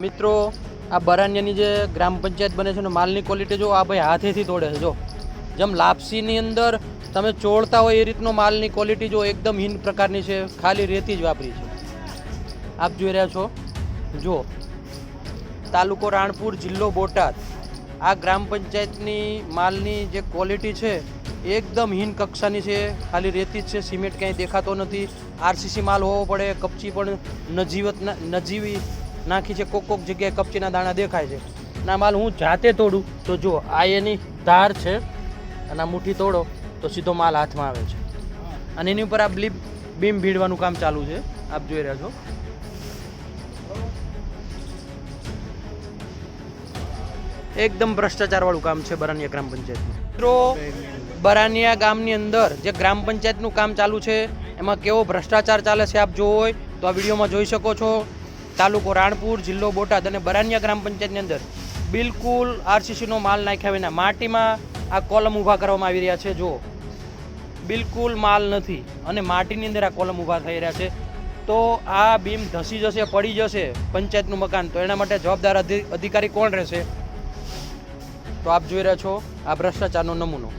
મિત્રો, આ બરાનિયાની જે ગ્રામ પંચાયત બને છે ને માલની ક્વોલિટી જો આ ભાઈ હાથેથી તોડે છે, જો. જેમ લાપસીની અંદર તમે ચોળતા હોય એ રીતનો માલની ક્વોલિટી જો એકદમ હીન પ્રકારની છે, ખાલી રેતી જ વાપરી છે. આપ જોઈ રહ્યા છો? જો, તાલુકો રાણપુર, જિલ્લો બોટાદ. આ ગ્રામ પંચાયતની માલની જે ક્વોલિટી છે, એકદમ હીન કક્ષાની છે, ખાલી રેતી જ છે, સિમેન્ટ ક્યાંય દેખાતો નથી. આરસીસી માલ હોવો પડે, કપચી પણ નજીવત નજીવી નાખી છે, કોક કોક જગ્યાએ કપચીના દાણા દેખાય છે. ના, માલ હું જાતે તોડું. તો જો આ એની ધાર છે, અને આ મુઠ્ઠી તોડો, તો સીધો માલ હાથમાં આવે છે. અને એની ઉપર આ બ્લીપ, બીમ ભીડવાનું કામ ચાલુ છે. આપ જોઈ રહ્યા છો. એકદમ ભ્રષ્ટાચારવાળું કામ છે બરાનિયા ગ્રામ પંચાયતનું. મિત્રો, બરાનિયા ગામની અંદર જે ગ્રામ પંચાયતનું કામ ચાલુ છે, એમાં કેવો ભ્રષ્ટાચાર ચાલે છે આપ જોવો હોય, તો આ વિડીયોમાં જોઈ શકો છો. તાલુકો રાણપુર, જિલ્લો બોટાદ અને બરાનિયા ગ્રામ પંચાયતની અંદર બિલકુલ આરસીસીનો માલ નાખ્યા વિના માટીમાં આ કોલમ ઊભા કરવામાં આવી રહ્યા છે. જો બિલકુલ માલ નથી અને માટીની અંદર આ કોલમ ઊભા થઈ રહ્યા છે. તો આ બીમ ધસી જશે, પડી જશે પંચાયતનું મકાન, તો એના માટે જવાબદાર અધિ- અધિકારી કોણ રહેશે? તો આપ જોઈ રહ્યા છો આ ભ્રષ્ટાચારનો નમૂનો.